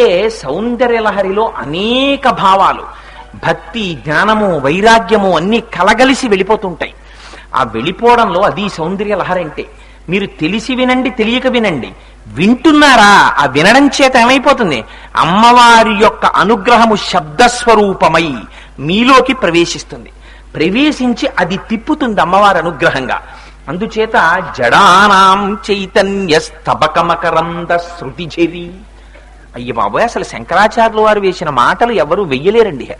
అందుకే సౌందర్యలహరిలో అనేక భావాలు. భక్తి జ్ఞానము వైరాగ్యము అన్నీ కలగలిసి వెళ్ళిపోతుంటాయి. ఆ వెళ్ళిపోవడంలో అది సౌందర్య లహరి అంటే మీరు తెలిసి వినండి తెలియక వినండి. వింటున్నారా? ఆ వినడం చేత ఏమైపోతుంది? అమ్మవారి యొక్క అనుగ్రహము శబ్దస్వరూపమై మీలోకి ప్రవేశిస్తుంది. ప్రవేశించి అది తిప్పుతుంది అమ్మవారి అనుగ్రహంగా. అందుచేత జడానాం చైతన్య స్తబకమకరంద శృతి చెరి అయ్యి బాబోయ్ అసలు శంకరాచార్యులు వారు వేసిన మాటలు ఎవరు వెయ్యలేరండి.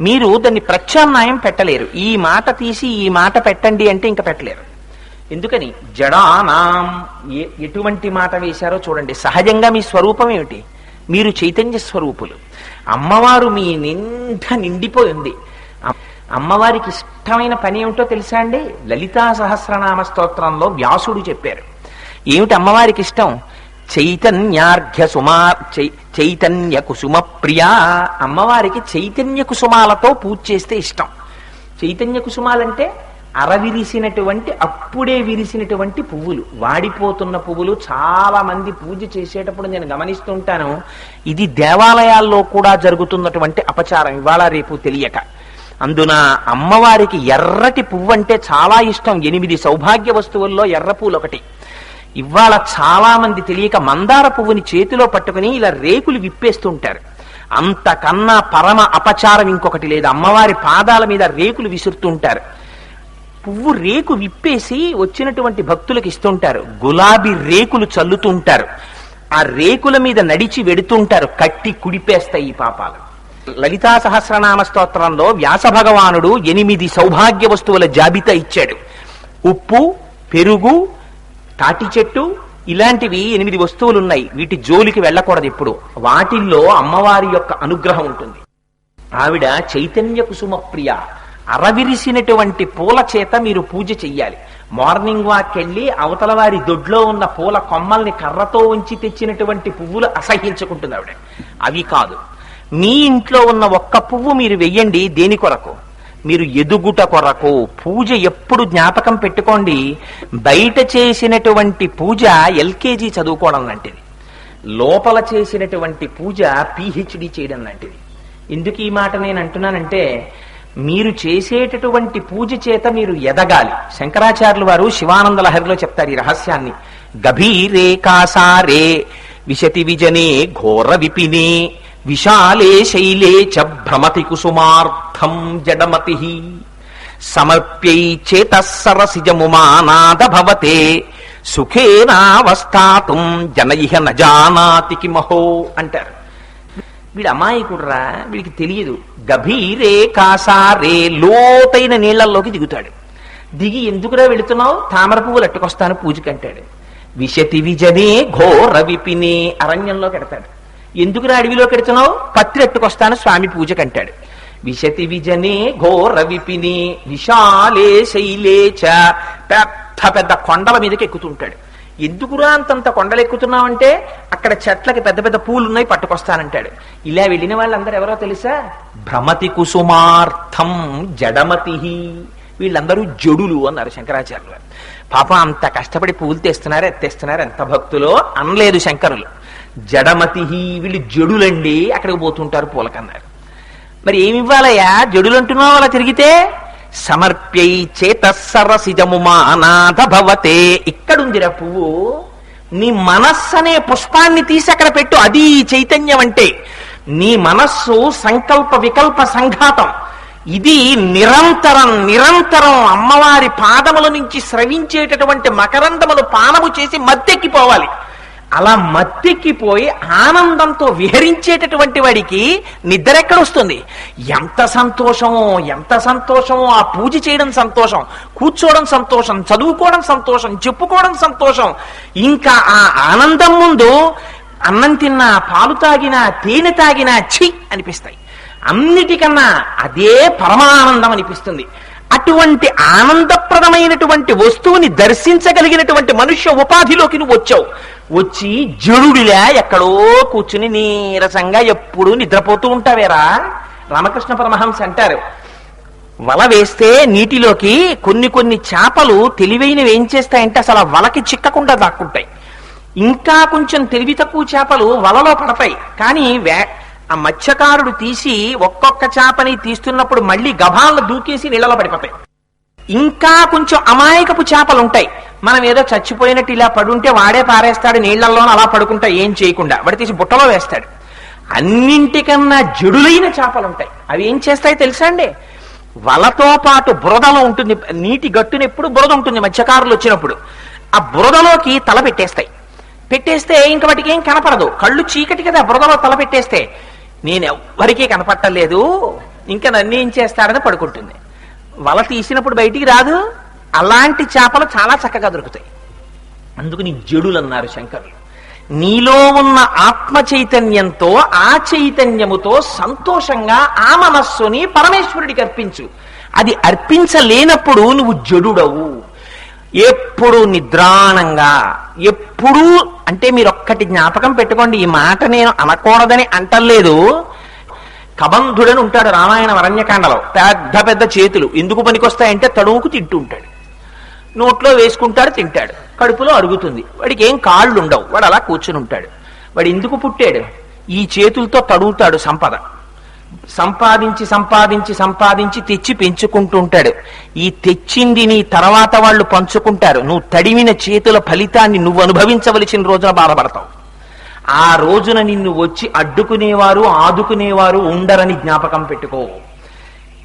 మీరు దాన్ని ప్రత్యామ్నాయం పెట్టలేరు. ఈ మాట తీసి ఈ మాట పెట్టండి అంటే ఇంకా పెట్టలేరు. ఎందుకని? జడానాం. ఏ- ఎటువంటి మాట వేశారో చూడండి. సహజంగా మీ స్వరూపం ఏమిటి? మీరు చైతన్య స్వరూపులు. అమ్మవారు మీ నిండా నిండిపోయింది అమ్మవారికి ఇష్టమైన పని ఏమిటో తెలుసా అండి? లలితా సహస్రనామ స్తోత్రంలో వ్యాసుడు చెప్పారు. ఏమిటి అమ్మవారికి ఇష్టం? చైతన్యార్ఘ్య సుమా చై- చైతన్య కుసుమ ప్రియా అమ్మవారికి చైతన్య కుసుమాలతో పూజ చేస్తే ఇష్టం. చైతన్య కుసుమాలంటే అరవిరిసినటువంటి అప్పుడే విరిసినటువంటి పువ్వులు. వాడిపోతున్న పువ్వులు చాలా మంది పూజ చేసేటప్పుడు నేను గమనిస్తుంటాను. ఇది దేవాలయాల్లో కూడా జరుగుతున్నటువంటి అపచారం. ఇవాళ రేపు తెలియక. అందున అమ్మవారికి ఎర్రటి పువ్వు అంటే చాలా ఇష్టం. ఎనిమిది సౌభాగ్య వస్తువుల్లో ఎర్ర పూలు ఒకటి ఇవాళ చాలా మంది తెలియక మందార పువ్వుని చేతిలో పట్టుకుని ఇలా రేకులు విప్పేస్తుంటారు. అంతకన్నా పరమ అపచారం ఇంకొకటి లేదు. అమ్మవారి పాదాల మీద రేకులు విసురుతుంటారు. పువ్వు రేకు విప్పేసి వచ్చినటువంటి భక్తులకు ఇస్తుంటారు. గులాబీ రేకులు చల్లుతుంటారు. ఆ రేకుల మీద నడిచి వెడుతుంటారు. కట్టి కుడిపేస్తాయి ఈ పాపాలు. లలితా సహస్రనామ స్తోత్రంలో వ్యాస భగవానుడు ఎనిమిది సౌభాగ్య వస్తువుల జాబితా ఇచ్చాడు. ఉప్పు పెరుగు తాటి చెట్టు ఇలాంటివి ఎనిమిది వస్తువులు ఉన్నాయి వీటి జోలికి వెళ్ళకూడదు ఎప్పుడు. వాటిల్లో అమ్మవారి యొక్క అనుగ్రహం ఉంటుంది. ఆవిడ చైతన్య కుసుమ ప్రియ అరవిరిసినటువంటి పూల చేత మీరు పూజ చెయ్యాలి. మార్నింగ్ వాక్ వెళ్ళి అవతల వారి దొడ్లో ఉన్న పూల కొమ్మల్ని కర్రతో ఉంచి తెచ్చినటువంటి పువ్వులు అసహించుకుంటుంది ఆవిడ. అవి కాదు. మీ ఇంట్లో ఉన్న ఒక్క పువ్వు మీరు వెయ్యండి దేని కొరకు? మీరు ఎదుగుట కొరకు పూజ ఎప్పుడు జ్ఞాపకం పెట్టుకోండి. బయట చేసినటువంటి పూజ ఎల్కేజీ చదువుకోవడం లాంటిది. లోపల చేసినటువంటి పూజ పిహెచ్డి చేయడం లాంటిది. ఎందుకు ఈ మాట నేను అంటున్నానంటే మీరు చేసేటటువంటి పూజ చేత మీరు ఎదగాలి. శంకరాచార్యులు వారు శివానంద లహరిలో చెప్తారు ఈ రహస్యాన్ని. గభీరే కాసారే విశతి విజనే ఘోర విపినే విశాలే శైలే చ భ్రమతి కుసుమార్థం జడమతి. సమర్ప్యై చేత సరసిజముమానాదభవతే సుఖేనావస్థాతుం నజానాతి కిమహో అంటారు. వీడు అమాయకుడ్రా వీడికి తెలియదు. గభీరే కాసారే లోతైన నీళ్ళలోకి దిగుతాడు. దిగి ఎందుకురా వెళుతున్నావు? తామర పువ్వులు అట్టుకొస్తాను పూజకంటాడు. విశతి విజనే ఘోర విపినే అరణ్యంలోకి ఎడతాడు ఎందుకురా అడవిలో పెడుతున్నావు పత్రెట్టుకొస్తాను స్వామి పూజకంటాడు. విశతి విజనే ఘోర విపిని విశాలే శైలే చ పెద్ద పెద్ద కొండల మీదకి ఎక్కుతుంటాడు ఎందుకురా అంతంత కొండలు ఎక్కుతున్నావంటే అక్కడ చెట్లకి పెద్ద పెద్ద పూలు ఉన్నాయి పట్టుకొస్తానంటాడు. ఇలా వెళ్ళిన వాళ్ళందరూ ఎవరో తెలుసా? భ్రమతి కుసుమార్థం జడమతి వీళ్ళందరూ జడులు అన్నారు శంకరాచార్యులు. పాపం అంత కష్టపడి పూలు తెస్తున్నారు ఎత్తేస్తున్నారు ఎంత భక్తులో? అనలేదు శంకరులు. జడమతి వీళ్ళు జడులండి అక్కడికి పోతుంటారు పూలకన్నారు మరి ఏమివ్వాలయ్యా? జడులు అంటున్నావు అలా తిరిగితే? సమర్ప్యై చేత సరసిజము భవతే. ఇక్కడుందిరా పువ్వు. నీ మనస్సు అనే పుష్పాన్ని తీసి అక్కడ పెట్టు. అది చైతన్యం అంటే నీ మనస్సు సంకల్ప వికల్ప సంఘాతం. ఇది నిరంతరం నిరంతరం అమ్మవారి పాదముల నుంచి స్రవించేటటువంటి మకరందములు పానము చేసి మద్దెక్కిపోవాలి. అలా మత్తెక్కిపోయి ఆనందంతో విహరించేటటువంటి వాడికి నిద్ర ఎక్కడ వస్తుంది ఎంత సంతోషమో ఎంత సంతోషమో ఆ పూజ చేయడం సంతోషం కూర్చోవడం సంతోషం చదువుకోవడం సంతోషం చెప్పుకోవడం సంతోషం. ఇంకా ఆ ఆనందం ముందు అన్నం తిన్నా పాలు తాగినా తేనె తాగినా ఛీ! అనిపిస్తాయి. అన్నిటికన్నా అదే పరమానందం అనిపిస్తుంది. అటువంటి ఆనందప్రదమైనటువంటి వస్తువుని దర్శించగలిగినటువంటి మనుష్య ఉపాధిలోకి నువ్వు వచ్చావు. వచ్చి జడుడిలా ఎక్కడో కూర్చుని నీరసంగా ఎప్పుడూ నిద్రపోతూ ఉంటావేరా? రామకృష్ణ పరమహంస అంటారు. వల వేస్తే నీటిలోకి కొన్ని కొన్ని చేపలు తెలివైనవి ఏం చేస్తాయంటే అసలు ఆ వలకి చిక్కకుండా దాక్కుంటాయి. ఇంకా కొంచెం తెలివి తక్కువ చేపలు వలలో పడతాయి. కానీ ఆ మత్స్యకారుడు తీసి ఒక్కొక్క చేపని తీస్తున్నప్పుడు మళ్ళీ గభాలను దూకేసి నీళ్ళలో పడిపోతాయి. ఇంకా కొంచెం అమాయకపు చేపలు ఉంటాయి మనం ఏదో చచ్చిపోయినట్టు ఇలా పడుంటే వాడే పారేస్తాడు నీళ్ళలో అలా పడుకుంటా ఏం చేయకుండా. వాడు తీసి బుట్టలో వేస్తాడు. అన్నింటికన్నా జడులైన చేపలు ఉంటాయి అవి ఏం చేస్తాయి తెలుసా అండి? వలతో పాటు బురదలో ఉంటుంది నీటి గట్టున ఎప్పుడు బురద ఉంటుంది మత్స్యకారులు వచ్చినప్పుడు. ఆ బురదలోకి తల పెట్టేస్తాయి. పెట్టేస్తే ఇంక వాటికి ఏం కనపడదు. కళ్ళు చీకటి కదా బురదలో తల పెట్టేస్తే. నేను ఎవ్వరికీ కనపట్టలేదు. ఇంకా నన్ను ఏం చేస్తాడని పడుకుంటుంది. వల తీసినప్పుడు బయటికి రాదు. అలాంటి చేపలు చాలా చక్కగా దొరుకుతాయి. అందుకని జడులు అన్నారు శంకరులు. నీలో ఉన్న ఆత్మ చైతన్యంతో ఆ చైతన్యముతో సంతోషంగా ఆ మనస్సుని పరమేశ్వరుడికి అర్పించు. అది అర్పించలేనప్పుడు నువ్వు జడుడవు. ఎప్పుడు నిద్రాణంగా ఎప్పుడూ అంటే మీరు ఒక్కటి జ్ఞాపకం పెట్టుకోండి ఈ మాట నేను అనకూడదని అంటలేదు. కబంధుడని ఉంటాడు రామాయణ అరణ్యకాండలో పెద్ద పెద్ద చేతులు. ఎందుకు పనికొస్తాయంటే తడువుకు తింటూ ఉంటాడు. నోట్లో వేసుకుంటాడు తింటాడు. కడుపులో అరుగుతుంది. వాడికి ఏం కాళ్ళు ఉండవు వాడు అలా కూర్చుని ఉంటాడు. వాడు ఎందుకు పుట్టాడు? ఈ చేతులతో తడుగుతాడు సంపద. సంపాదించి సంపాదించి సంపాదించి తెచ్చి పెంచుకుంటూ ఉంటాడు ఈ తెచ్చింది నీ తర్వాత వాళ్ళు పంచుకుంటారు. నువ్వు తడిమిన చేతుల ఫలితాన్ని నువ్వు అనుభవించవలసిన రోజున బాధపడతావు. ఆ రోజున నిన్ను వచ్చి అడ్డుకునేవారు ఆదుకునేవారు ఉండరని జ్ఞాపకం పెట్టుకో.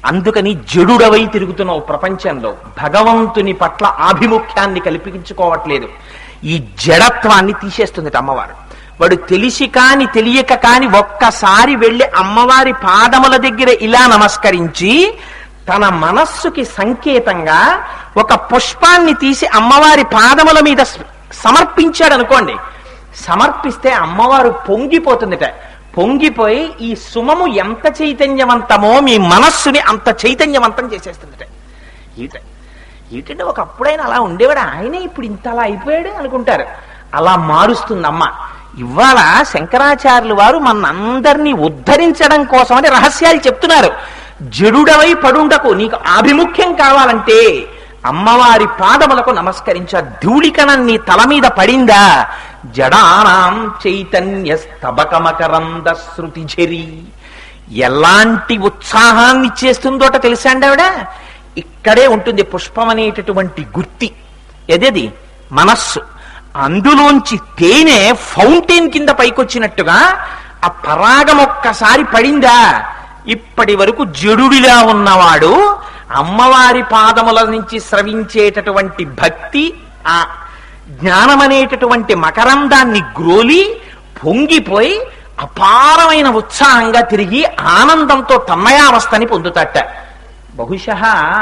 అందుకని జడుడవై తిరుగుతున్నావు ప్రపంచంలో. భగవంతుని పట్ల ఆభిముఖ్యాన్ని కల్పించుకోవట్లేదు. ఈ జడత్వాన్ని తీసేస్తుంది అమ్మవారు. వాడు తెలిసి కాని తెలియక కాని ఒక్కసారి వెళ్ళి అమ్మవారి పాదముల దగ్గర ఇలా నమస్కరించి తన మనస్సుకి సంకేతంగా ఒక పుష్పాన్ని తీసి అమ్మవారి పాదముల మీద సమర్పించాడు అనుకోండి. సమర్పిస్తే అమ్మవారు పొంగిపోతుందిట. పొంగిపోయి ఈ సుమము ఎంత చైతన్యవంతమో మీ మనస్సుని అంత చైతన్యవంతం చేసేస్తుందిట. ఈట ఏంటంటే ఒకప్పుడైనా అలా ఉండేవాడు ఆయనే ఇప్పుడు ఇంత అలా అయిపోయాడు అనుకుంటారు. అలా మారుస్తుంది అమ్మ ఇవాళ శంకరాచార్యులు వారు మనందరినీ ఉద్ధరించడం కోసమని రహస్యాలు చెప్తున్నారు. జడుడవై పడుండకు నీకు ఆభిముఖ్యం కావాలంటే అమ్మవారి పాదములకు నమస్కరించ. ధూళికణం నీ తల మీద పడిందా? జడానాం చైతన్య స్తబకమకరంద శృతి జరి ఎలాంటి ఉత్సాహాన్ని ఇచ్చేస్తుందోట తెలుసా అండి ఆవిడ? ఇక్కడే ఉంటుంది పుష్పం అనేటటువంటి గుర్తి. ఎదేది మనస్సు. అందులోంచి తేనె ఫౌంటైన్ కింద పైకొచ్చినట్టుగా ఆ పరాగం ఒక్కసారి పడిందా? ఇప్పటి వరకు జడుడిలా ఉన్నవాడు అమ్మవారి పాదముల నుంచి స్రవించేటటువంటి భక్తి ఆ జ్ఞానమనేటటువంటి మకరందాన్ని గ్రోలి పొంగిపోయి అపారమైన ఉత్సాహంగా తిరిగి ఆనందంతో తన్మయావస్థని పొందుతట. బహుశ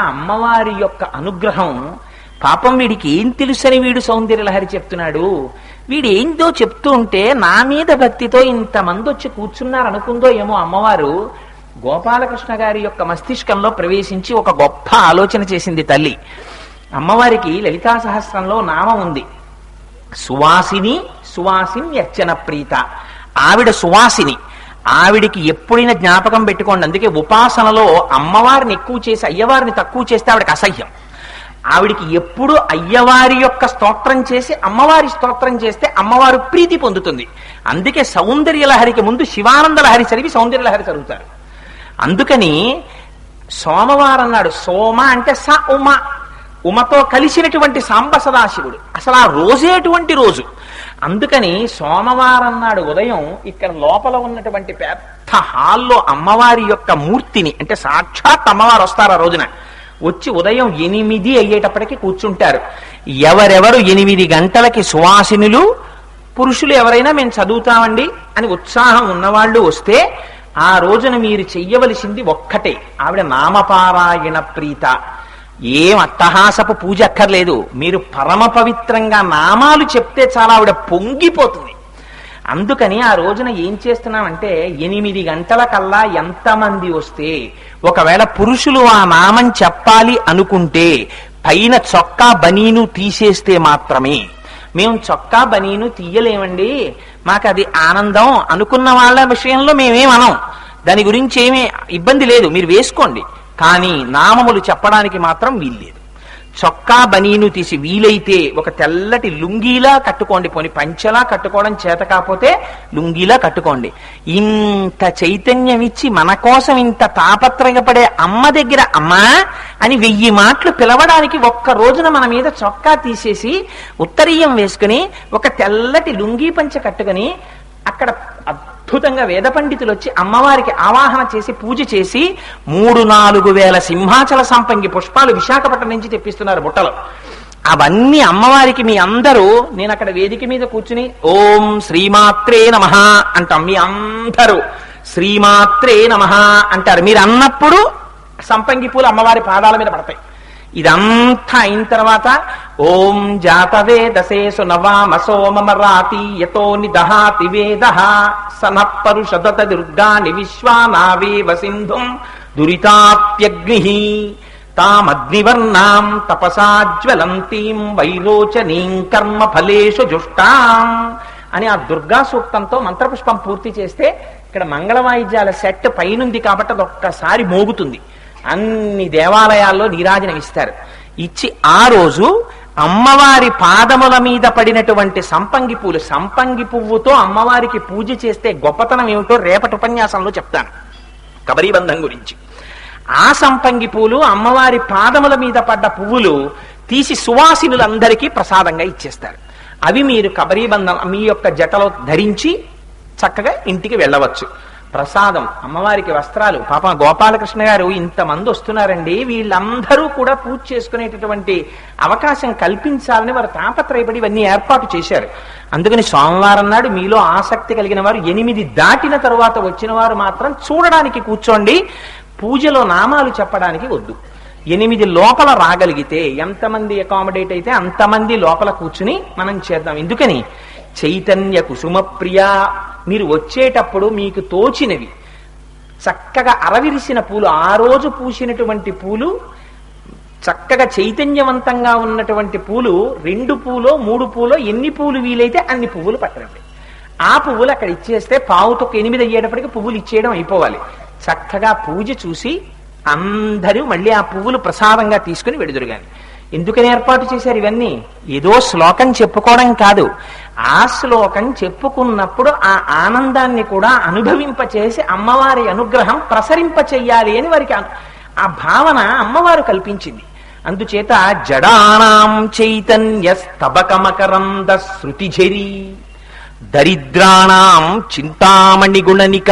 అమ్మవారి యొక్క అనుగ్రహం పాపం వీడికి ఏం తెలుసని వీడు సౌందర్యలహరి చెప్తున్నాడు? వీడు ఏందో చెప్తూ ఉంటే నా మీద భక్తితో ఇంతమంది వచ్చి కూర్చున్నారు అనుకుందో ఏమో అమ్మవారు. గోపాలకృష్ణ గారి యొక్క మస్తిష్కంలో ప్రవేశించి ఒక గొప్ప ఆలోచన చేసింది తల్లి. అమ్మవారికి లలితా సహస్రంలో నామం ఉంది. సువాసిని సువాసిని యచ్చన ప్రీత. ఆవిడ సువాసిని. ఆవిడికి ఎప్పుడైనా జ్ఞాపకం పెట్టుకోండి. అందుకే ఉపాసనలో అమ్మవారిని ఎక్కువ చేసి అయ్యవారిని తక్కువ చేస్తే ఆవిడకి అసహ్యం. ఆవిడికి ఎప్పుడు అయ్యవారి యొక్క స్తోత్రం చేసి అమ్మవారి స్తోత్రం చేస్తే అమ్మవారు ప్రీతి పొందుతుంది. అందుకే సౌందర్య లహరికి ముందు శివానంద లహరి చదివి సౌందర్య లహరి చదువుతారు. అందుకని సోమవారం నాడు సోమ అంటే స ఉమ. ఉమతో కలిసినటువంటి సాంబ సదాశివుడు. అసలు ఆ రోజేటువంటి రోజు. అందుకని సోమవారం నాడు ఉదయం ఇక్కడ లోపల ఉన్నటువంటి పెద్ద హాల్లో అమ్మవారి యొక్క మూర్తిని అంటే సాక్షాత్ అమ్మవారు వస్తారు ఆ రోజున. వచ్చి ఉదయం ఎనిమిది అయ్యేటప్పటికి కూర్చుంటారు. ఎవరెవరు ఎనిమిది గంటలకి సువాసినులు పురుషులు ఎవరైనా మేము చదువుతామండి అని ఉత్సాహం ఉన్నవాళ్ళు వస్తే ఆ రోజున మీరు చెయ్యవలసింది ఒక్కటే. ఆవిడ నామపారాయణ ప్రీత. ఏం అట్టహాసపు పూజ అక్కర్లేదు. మీరు పరమ పవిత్రంగా నామాలు చెప్తే చాలా ఆవిడ పొంగిపోతుంది. అందుకని ఆ రోజున ఏం చేస్తున్నామంటే ఎనిమిది గంటల కల్లా ఎంతమంది వస్తే ఒకవేళ పురుషులు ఆ నామం చెప్పాలి అనుకుంటే పైన చొక్కా బనీను తీసేస్తే మాత్రమే. మేము చొక్కా బనీను తీయలేమండి. మాకు అది ఆనందం అనుకున్న వాళ్ళ విషయంలో మేమేమనం దాని గురించి ఏమీ ఇబ్బంది లేదు. మీరు వేసుకోండి. కానీ నామములు చెప్పడానికి మాత్రం వీల్లేదు. చొక్కా బనీను తీసి వీలైతే ఒక తెల్లటి లుంగీలా కట్టుకోండి. పోని పంచలా కట్టుకోవడం చేత కాకపోతే లుంగీలా కట్టుకోండి. ఇంత చైతన్యం ఇచ్చి మన కోసం ఇంత తాపత్రయపడే అమ్మ దగ్గర అమ్మా అని వెయ్యి మాటలు పిలవడానికి ఒక్క రోజున మన మీద చొక్కా తీసేసి ఉత్తరీయం వేసుకుని ఒక తెల్లటి లుంగీ పంచ కట్టుకుని అక్కడ అద్భుతంగా వేద పండితులు వచ్చి అమ్మవారికి ఆవాహన చేసి పూజ చేసి మూడు నాలుగు వేల సింహాచల సంపంగి పుష్పాలు విశాఖపట్నం నుంచి తెప్పిస్తున్నారు బుట్టలు. అవన్నీ అమ్మవారికి మీ అందరూ నేను అక్కడ వేదిక మీద కూర్చుని ఓం శ్రీమాత్రే నమ అంటాం మీ అందరూ. శ్రీమాత్రే నమ అంటారు. మీరు అన్నప్పుడు సంపంగి పూలు అమ్మవారి పాదాల మీద పడతాయి. ఇదంతా అయిన తర్వాత ఓం జాతవేదసే సునవామసో మమ రాతి యతో నిదహాతి వేద సన పరుషదత దుర్గాని విశ్వానావేవ సింధుం దురితాప్యగ్ని తామగ్నివర్ణాం తపసాజ్వలంతీం వైరోచనీం కర్మ ఫలేషు జుష్టాం అని ఆ దుర్గా సూక్తంతో మంత్రపుష్పం పూర్తి చేస్తే ఇక్కడ మంగళ వాయిద్యాల సెట్ పైనుంది కాబట్టి అది ఒక్కసారి మోగుతుంది. అన్ని దేవాలయాల్లో నీరాజనం ఇస్తారు. ఇచ్చి ఆ రోజు అమ్మవారి పాదముల మీద పడినటువంటి సంపంగి పూలు సంపంగి పువ్వుతో అమ్మవారికి పూజ చేస్తే గొప్పతనం ఏమిటో రేపటి ఉపన్యాసంలో చెప్తాను. కబరీబంధం గురించి. ఆ సంపంగి పూలు అమ్మవారి పాదముల మీద పడ్డ పువ్వులు తీసి సువాసినులందరికీ ప్రసాదంగా ఇచ్చేస్తారు. అవి మీరు కబరీబంధం మీ యొక్క జటలో ధరించి చక్కగా ఇంటికి వెళ్ళవచ్చు. ప్రసాదం. అమ్మవారికి వస్త్రాలు. పాప గోపాలకృష్ణ గారు ఇంతమంది వస్తున్నారండి. వీళ్ళందరూ కూడా పూజ చేసుకునేటటువంటి అవకాశం కల్పించాలని వారు తాపత్రయపడి ఇవన్నీ ఏర్పాటు చేశారు. అందుకని సోమవారం నాడు మీలో ఆసక్తి కలిగిన వారు ఎనిమిది దాటిన తరువాత వచ్చిన వారు మాత్రం చూడడానికి కూర్చోండి. పూజలో నామాలు చెప్పడానికి వద్దు. ఎనిమిది లోపల రాగలిగితే ఎంతమంది అకామిడేట్ అయితే అంతమంది లోపల కూర్చుని మనం చేద్దాం. ఎందుకని? చైతన్య కుసుమ ప్రియా మీరు వచ్చేటప్పుడు మీకు తోచినవి. చక్కగా అరవిరిసిన పూలు ఆ రోజు పూసినటువంటి పూలు చక్కగా చైతన్యవంతంగా ఉన్నటువంటి పూలు రెండు పూలో మూడు పూలో ఎన్ని పూలు వీలైతే అన్ని పువ్వులు పట్టండి ఆ పువ్వులు అక్కడ ఇచ్చేస్తే పావుతో ఎనిమిది అయ్యేటప్పటికి పువ్వులు ఇచ్చేయడం అయిపోవాలి. చక్కగా పూజ చూసి అందరూ మళ్ళీ ఆ పువ్వులు ప్రసాదంగా తీసుకుని వెడుదురుగాని ఎందుకని ఏర్పాటు చేశారు ఇవన్నీ? ఏదో శ్లోకం చెప్పుకోవడం కాదు. ఆ శ్లోకం చెప్పుకున్నప్పుడు ఆ ఆనందాన్ని కూడా అనుభవింపచేసి అమ్మవారి అనుగ్రహం ప్రసరింప చెయ్యాలి అని వారికి ఆ భావన అమ్మవారు కల్పించింది. అందుచేత జడానాం చైతన్య స్తబకమకరంద శృతిఝరి దరిద్రాణం చింతామణి గుణనిక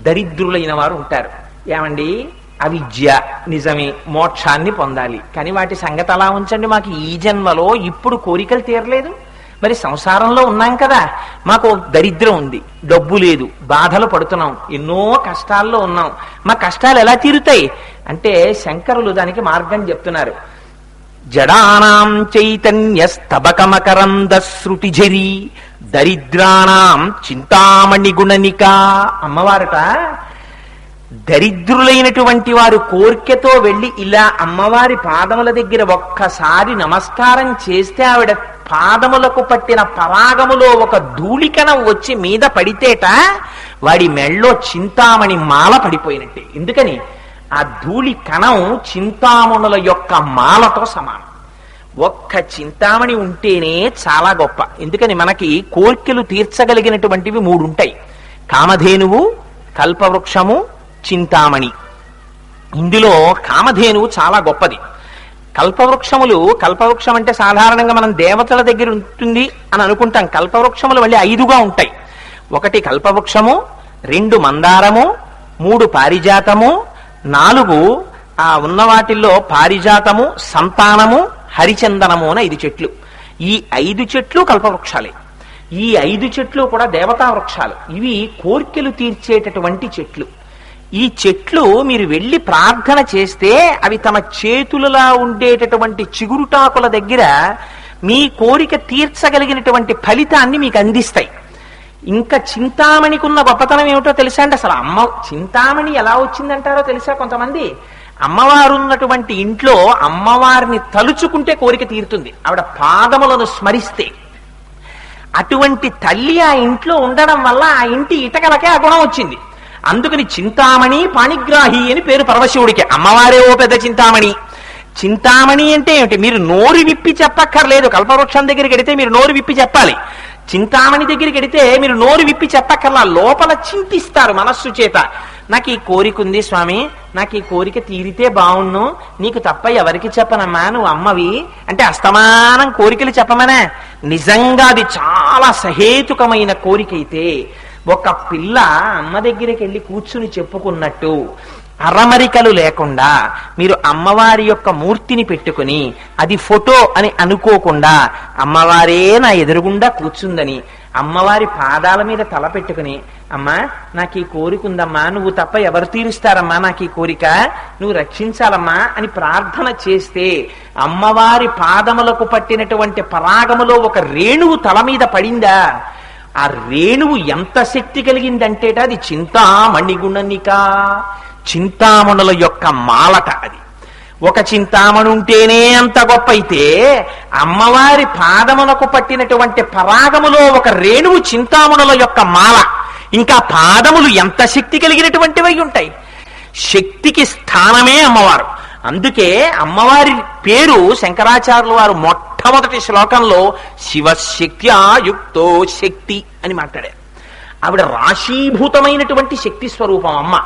దరిద్రులైన వారు ఉంటారు. ఏమండి? అవిద్య నిజమే మోక్షాన్ని పొందాలి. కానీ వాటి సంగతి అలా ఉంచండి మాకు ఈ జన్మలో ఇప్పుడు కోరికలు తీరలేదు. మరి సంసారంలో ఉన్నాం కదా మాకు దరిద్రం ఉంది డబ్బు లేదు బాధలు పడుతున్నాం ఎన్నో కష్టాల్లో ఉన్నాం. మా కష్టాలు ఎలా తీరుతాయి? అంటే శంకరులు దానికి మార్గం చెప్తున్నారు. జడానాం చైతన్య స్తబకమకరంద శృతిఝరి దరిద్రాణం చింతామణి గుణనిక అమ్మవారట దరిద్రులైనటువంటి వారు కోర్కెతో వెళ్ళి ఇలా అమ్మవారి పాదముల దగ్గర ఒక్కసారి నమస్కారం చేస్తే ఆవిడ పాదములకు పట్టిన పరాగములో ఒక ధూళికణం వచ్చి మీద పడితేట వాడి మెళ్ళో చింతామణి మాల పడిపోయినట్టే. ఎందుకని? ఆ ధూళి కణం చింతామణుల యొక్క మాలతో సమానం. ఒక్క చింతామణి ఉంటేనే చాలా గొప్ప. ఎందుకని? మనకి కోర్కెలు తీర్చగలిగినటువంటివి మూడు ఉంటాయి కామధేనువు కల్పవృక్షము చింతామణి. ఇందులో కామధేనువు చాలా గొప్పది. కల్పవృక్షములు కల్పవృక్షం అంటే సాధారణంగా మనం దేవతల దగ్గర ఉంటుంది అని అనుకుంటాం. కల్పవృక్షములు మళ్ళీ ఐదుగా ఉంటాయి. ఒకటి కల్పవృక్షము రెండు మందారము మూడు పారిజాతము నాలుగు ఆ ఉన్న వాటిల్లో పారిజాతము సంతానము హరిచందనము అని ఐదు చెట్లు. ఈ ఐదు చెట్లు కల్పవృక్షాలే. ఈ ఐదు చెట్లు కూడా దేవతా వృక్షాలు ఇవి కోర్కెలు తీర్చేటటువంటి చెట్లు. ఈ చెట్లు మీరు వెళ్ళి ప్రార్థన చేస్తే అవి తమ చేతులలా ఉండేటటువంటి చిగురుటాకుల దగ్గర మీ కోరిక తీర్చగలిగినటువంటి ఫలితాన్ని మీకు అందిస్తాయి. ఇంకా చింతామణికున్న గొప్పతనం ఏమిటో తెలుసా అండి అసలు? అమ్మ చింతామణి ఎలా వచ్చిందంటారో తెలుసా కొంతమంది? అమ్మవారు ఉన్నటువంటి ఇంట్లో అమ్మవారిని తలుచుకుంటే కోరిక తీరుతుంది. ఆవిడ పాదములను స్మరిస్తే. అటువంటి తల్లి ఆ ఇంట్లో ఉండడం వల్ల ఆ ఇంటి ఇటకలకే ఆ గుణం వచ్చింది. అందుకని చింతామణి పాణిగ్రాహి అని పేరు పరమశివుడికి. అమ్మవారే ఓ పెద్ద చింతామణి. చింతామణి అంటే ఏమిటి? మీరు నోరు విప్పి చెప్పక్కర్లేదు. కల్పవృక్షం దగ్గరికి వెడితే మీరు నోరు విప్పి చెప్పాలి. చింతామణి దగ్గరికి వెడితే మీరు నోరు విప్పి చెప్పక్కర్లా. లోపల చింతిస్తారు మనస్సు చేత. నాకు ఈ కోరిక ఉంది స్వామి. నాకు ఈ కోరిక తీరితే బావుణ్ణు నీకు తప్ప ఎవరికి చెప్పనమ్మా? నువ్వు అమ్మవి. అంటే అస్తమానం కోరికలు చెప్పమనే. నిజంగా అది చాలా సహేతుకమైన కోరిక అయితే ఒక పిల్ల అమ్మ దగ్గరికి వెళ్ళి కూర్చుని చెప్పుకున్నట్టు అరమరికలు లేకుండా మీరు అమ్మవారి యొక్క మూర్తిని పెట్టుకుని అది ఫోటో అని అనుకోకుండా అమ్మవారే నా ఎదురుగుండా కూర్చుందని అమ్మవారి పాదాల మీద తల పెట్టుకుని అమ్మా నాకు ఈ కోరిక ఉందమ్మా నువ్వు తప్ప ఎవరు తీరుస్తారమ్మా నాకు ఈ కోరిక? నువ్వు రక్షించాలమ్మా అని ప్రార్థన చేస్తే అమ్మవారి పాదములకు పట్టినటువంటి పరాగములో ఒక రేణువు తల మీద పడిందా? ఆ రేణువు ఎంత శక్తి కలిగిందంటేట అది చింతామణిగుణనిక చింతామణుల యొక్క మాలట అది. ఒక చింతామణి ఉంటేనే అంత గొప్ప అయితే అమ్మవారి పాదమునకు పట్టినటువంటి పరాగములో ఒక రేణువు చింతామణుల యొక్క మాల. ఇంకా పాదములు ఎంత శక్తి కలిగినటువంటివై ఉంటాయి? శక్తికి స్థానమే అమ్మవారు. అందుకే అమ్మవారి పేరు శంకరాచార్యుల వారు మొట్టమొదటి శ్లోకంలో శివశక్త్యాయుక్తో శక్తి అని మాట్లాడారు. ఆవిడ రాశీభూతమైనటువంటి శక్తి స్వరూపం అమ్మ.